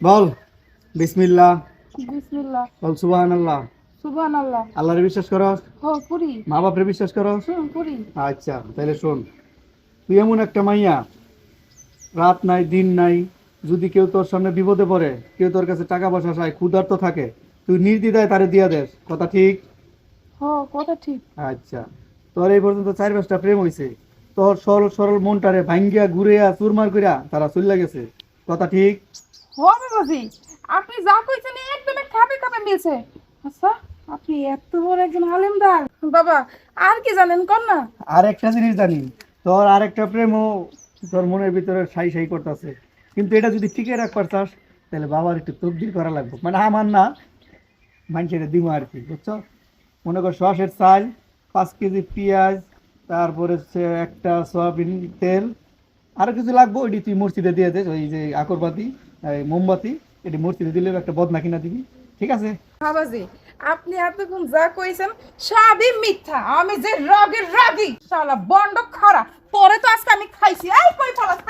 বল বিসমিল্লাহ। বিসমিল্লাহ। বল সুবাহান আল্লাহ সুবহান আল্লাহ আল্লাহরে বিশ্বাস করস? হো পুরি। মা বাপরে বিশ্বাস করস? হুম পুরি। আচ্ছা তাহলে শোন। তুই এমন একটা মাইয়া রাত নাই দিন নাই যদি কেউ তোর সামনে বিপদে পড়ে কেউ তোর কাছে টাকা পয়সা চায় ক্ষুধার্ত থাকে তুই নির্দ্বিধায় তারে দিয়া দেস। কথা ঠিক? হো কথা ঠিক। আচ্ছা তোর এই পর্যন্ত চার পাঁচটা প্রেম হইছে। তোর সরল সরল মনটারে ভাঙ্গিয়া ঘুরিয়া চুরমার করিয়া তারা চলে গেছে। কথা ঠিক? হো বাবাজি আপনি যা কইছেন একদম খাবে খাবে মিলছে। আচ্ছা আপনি এত বড় একজন আলেমদার। বাবা, আর কি জানেন, কোন না? আর একটা জিনিস জানি, তোর আর একটা প্রেমও তোর মনের ভিতরে সাই সাই করতেছে। কিন্তু এটা যদি টিকে রাখবার চাস, তাহলে বাবার একটু তবদিল করা লাগবে। মানে আমার না, মানুষের দিব আর কি, বুঝছ? মনে কর সসের চাল, পাঁচ কেজি পেঁয়াজ, তারপরে হচ্ছে একটা সয়াবিন তেল, আরও কিছু লাগবে, ওইটি তুই মসজিদে দিয়ে দে, ওই যে আকরবাতি। মোমবাতি এটি মূর্তিতে দিলে একটা বদনা কিনা দিবি। ঠিক আছে? বাবাজি আপনি এতক্ষণ যা কইছেন সবই মিথ্যা। আমি যে রগের রাগি শালা বন্ড খারা পরে তো আজকে আমি খাইছি। এই কই ফলাস